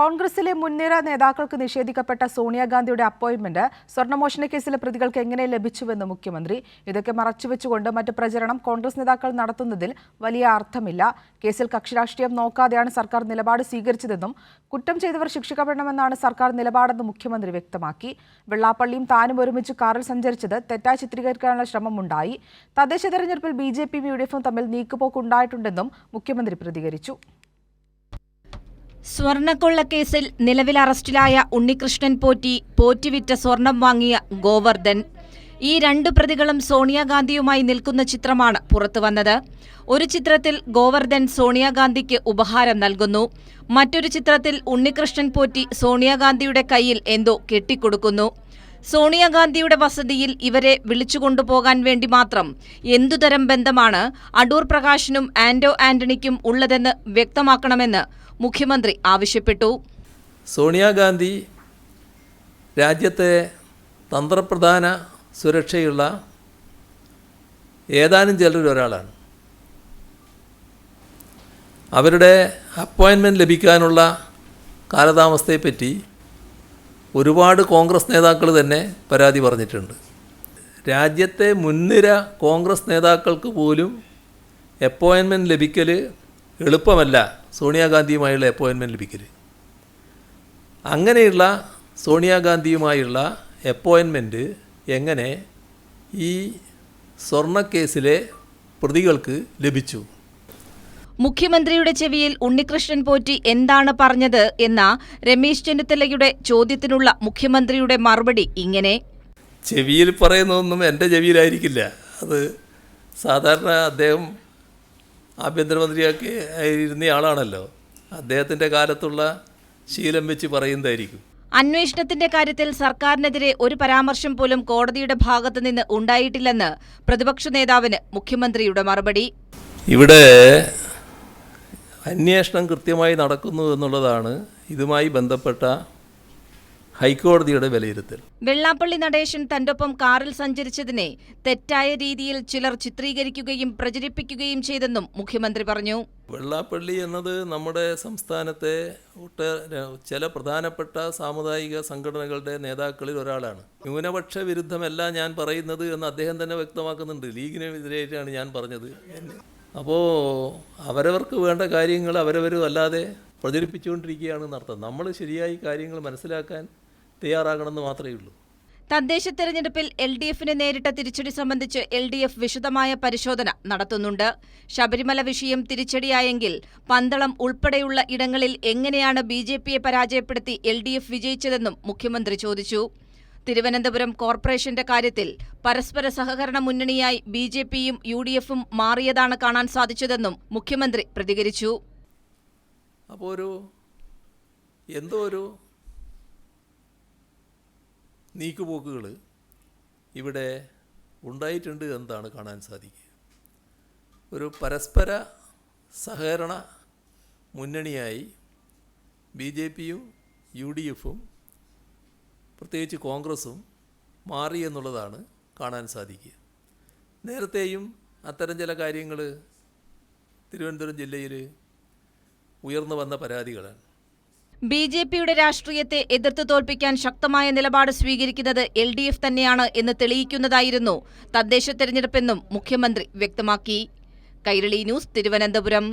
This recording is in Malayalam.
കോൺഗ്രസിലെ മുൻനിര നേതാക്കൾക്ക് നിഷേധിക്കപ്പെട്ട സോണിയാഗാന്ധിയുടെ അപ്പോയിന്റ്മെന്റ് സ്വർണമോഷണ കേസിലെ പ്രതികൾക്ക് എങ്ങനെ ലഭിച്ചുവെന്ന് മുഖ്യമന്ത്രി. ഇതൊക്കെ മറച്ചുവെച്ചുകൊണ്ട് മറ്റ് പ്രചരണം കോൺഗ്രസ് നേതാക്കൾ നടത്തുന്നതിൽ വലിയ അർത്ഥമില്ല. കേസിൽ കക്ഷിരാഷ്ട്രീയം നോക്കാതെയാണ് സർക്കാർ നിലപാട് സ്വീകരിച്ചതെന്നും കുറ്റം ചെയ്തവർ ശിക്ഷിക്കപ്പെടണമെന്നാണ് സർക്കാർ നിലപാടെന്ന് മുഖ്യമന്ത്രി വ്യക്തമാക്കി. വെള്ളാപ്പള്ളിയും താനും ഒരുമിച്ച് കാറിൽ സഞ്ചരിച്ചത് തെറ്റായി ചിത്രീകരിക്കാനുള്ള ശ്രമമുണ്ടായി. തദ്ദേശ തെരഞ്ഞെടുപ്പിൽ ബി ജെ പിയും യു ഡി എഫും തമ്മിൽ നീക്കുപോക്കുണ്ടായിട്ടുണ്ടെന്നും മുഖ്യമന്ത്രി പ്രതികരിച്ചു. സ്വർണക്കൊള്ളക്കേസിൽ നിലവിൽ അറസ്റ്റിലായ ഉണ്ണികൃഷ്ണൻ പോറ്റി പോറ്റിവിറ്റ സ്വർണം വാങ്ങിയ ഗോവർദ്ധൻ. ഈ രണ്ട് പ്രതികളും സോണിയാഗാന്ധിയുമായി നിൽക്കുന്ന ചിത്രമാണ് പുറത്തുവന്നത് ഒരു ചിത്രത്തിൽ ഗോവർദ്ധൻ സോണിയാഗാന്ധിക്ക് ഉപഹാരം നൽകുന്നു. മറ്റൊരു ചിത്രത്തിൽ ഉണ്ണികൃഷ്ണൻ പോറ്റി സോണിയാഗാന്ധിയുടെ കയ്യിൽ എന്തോ കെട്ടിക്കൊടുക്കുന്നു. സോണിയാഗാന്ധിയുടെ വസതിയിൽ ഇവരെ വിളിച്ചുകൊണ്ടുപോകാൻ വേണ്ടി മാത്രം എന്തുതരം ബന്ധമാണ് അടൂർ പ്രകാശിനും ആന്റോ ആന്റണിക്കും ഉള്ളതെന്ന് വ്യക്തമാക്കണമെന്ന് മുഖ്യമന്ത്രി ആവശ്യപ്പെട്ടു. സോണിയാഗാന്ധി രാജ്യത്തെ തന്ത്രപ്രധാന സുരക്ഷയുള്ള ഏതാനും ചിലരിൽ ഒരാളാണ്. അവരുടെ അപ്പോയിൻമെന്റ് ലഭിക്കാനുള്ള കാലതാമസത്തെപ്പറ്റി ഒരുപാട് കോൺഗ്രസ് നേതാക്കൾ തന്നെ പരാതി പറഞ്ഞിട്ടുണ്ട്. രാജ്യത്തെ മുൻനിര കോൺഗ്രസ് നേതാക്കൾക്ക് പോലും അപ്പോയിൻമെന്റ് ലഭിക്കൽ എളുപ്പമല്ല സോണിയാഗാന്ധിയുമായുള്ള അപ്പോയിൻമെന്റ് ലഭിക്കൽ അങ്ങനെയുള്ള സോണിയാഗാന്ധിയുമായുള്ള അപ്പോയിൻമെന്റ് എങ്ങനെ ഈ സ്വർണക്കേസിലെ പ്രതികൾക്ക് ലഭിച്ചു? മുഖ്യമന്ത്രിയുടെ ചെവിയിൽ ഉണ്ണികൃഷ്ണൻ പോറ്റി എന്താണ് പറഞ്ഞത് എന്ന രമേശ് ചെന്നിത്തലയുടെ ചോദ്യത്തിനുള്ള മുഖ്യമന്ത്രിയുടെ മറുപടി ഇങ്ങനെ. ചെവിയിൽ പറയുന്നതൊന്നും എന്റെ ചെവിയിലായിരിക്കില്ല. അത് സാധാരണ അദ്ദേഹം ആഭ്യന്തരമന്ത്രിയൊക്കെ ഇരുന്ന ആളാണല്ലോ. അദ്ദേഹത്തിന്റെ കാലത്തുള്ള ശീലം വെച്ച് പറയുന്നതായിരിക്കും. അന്വേഷണത്തിന്റെ കാര്യത്തിൽ സർക്കാരിനെതിരെ ഒരു പരാമർശം പോലും കോടതിയുടെ ഭാഗത്തുനിന്ന് ഉണ്ടായിട്ടില്ലെന്ന് പ്രതിപക്ഷ നേതാവിന് മുഖ്യമന്ത്രിയുടെ മറുപടി. ഇവിടെ അന്വേഷണം കൃത്യമായി നടക്കുന്നു എന്നുള്ളതാണ് ഇതുമായി ബന്ധപ്പെട്ട ഹൈക്കോടതിയുടെ വിലയിരുത്തൽ. വെള്ളാപ്പള്ളി നടേശൻ തന്റൊപ്പം കാറിൽ സഞ്ചരിച്ചതിനെ തെറ്റായ രീതിയിൽ ചിലർ ചിത്രീകരിക്കുകയും പ്രചരിപ്പിക്കുകയും ചെയ്തെന്നും മുഖ്യമന്ത്രി പറഞ്ഞു. വെള്ളാപ്പള്ളി എന്നത് നമ്മുടെ സംസ്ഥാനത്തെ ഒട്ടേറെ ചില പ്രധാനപ്പെട്ട സാമുദായിക സംഘടനകളുടെ നേതാക്കളിൽ ഒരാളാണ്. ന്യൂനപക്ഷ വിരുദ്ധമല്ല ഞാൻ പറയുന്നത് എന്ന് അദ്ദേഹം തന്നെ വ്യക്തമാക്കുന്നുണ്ട്. ലീഗിനെതിരായിട്ടാണ് ഞാൻ പറഞ്ഞത്. അപ്പോൾ അവരവർക്ക് വേണ്ട കാര്യങ്ങൾ അവരവരും അല്ലാതെ പ്രചരിപ്പിച്ചുകൊണ്ടിരിക്കുകയാണ് എന്നർത്ഥം നമ്മൾ ശരിയായി കാര്യങ്ങൾ മനസ്സിലാക്കാൻ തയ്യാറാകണമെന്ന് മാത്രമേ ഉള്ളൂ. തദ്ദേശ തെരഞ്ഞെടുപ്പിൽ എൽ ഡി എഫിന് നേരിട്ട തിരിച്ചടി സംബന്ധിച്ച് എൽ ഡി എഫ് വിശദമായ പരിശോധന നടത്തുന്നുണ്ട്. ശബരിമല വിഷയം തിരിച്ചടിയായെങ്കിൽ പന്തളം ഉൾപ്പെടെയുള്ള ഇടങ്ങളിൽ എങ്ങനെയാണ് ബി ജെ പിയെ പരാജയപ്പെടുത്തി എൽ ഡി എഫ് വിജയിച്ചതെന്നും മുഖ്യമന്ത്രി ചോദിച്ചു. തിരുവനന്തപുരം കോർപ്പറേഷന്റെ കാര്യത്തിൽ പരസ്പര സഹകരണ മുന്നണിയായി ബി ജെ പിയും യു ഡി എഫും മാറിയതാണ് കാണാൻ സാധിച്ചതെന്നും മുഖ്യമന്ത്രി പ്രതികരിച്ചു. അപ്പോൾ ഒരു എന്തോ ഒരു നീക്കുപോക്കുകൾ ഇവിടെ ഉണ്ടായിട്ടുണ്ട് എന്നതാണ് കാണാൻ സാധിക്കുക. ഒരു പരസ്പര സഹകരണ മുന്നണിയായി ബി ജെ പിയും യു ഡി എഫും പ്രത്യേകിച്ച് കോൺഗ്രസും മാറി എന്നുള്ളതാണ് കാണാൻ സാധിക്കുക. നേരത്തെയും അത്തരം ചില കാര്യങ്ങൾ തിരുവനന്തപുരം ജില്ലയിൽ ഉയർന്നു വന്ന പരാതികളാണ്. ബി ജെ പിയുടെ രാഷ്ട്രീയത്തെ എതിർത്ത് തോൽപ്പിക്കാൻ ശക്തമായ നിലപാട് സ്വീകരിക്കുന്നത് എൽ ഡി എഫ് തന്നെയാണ് എന്ന് തെളിയിക്കുന്നതായിരുന്നു തദ്ദേശ തെരഞ്ഞെടുപ്പെന്നും മുഖ്യമന്ത്രി വ്യക്തമാക്കി. കൈരളി ന്യൂസ് തിരുവനന്തപുരം.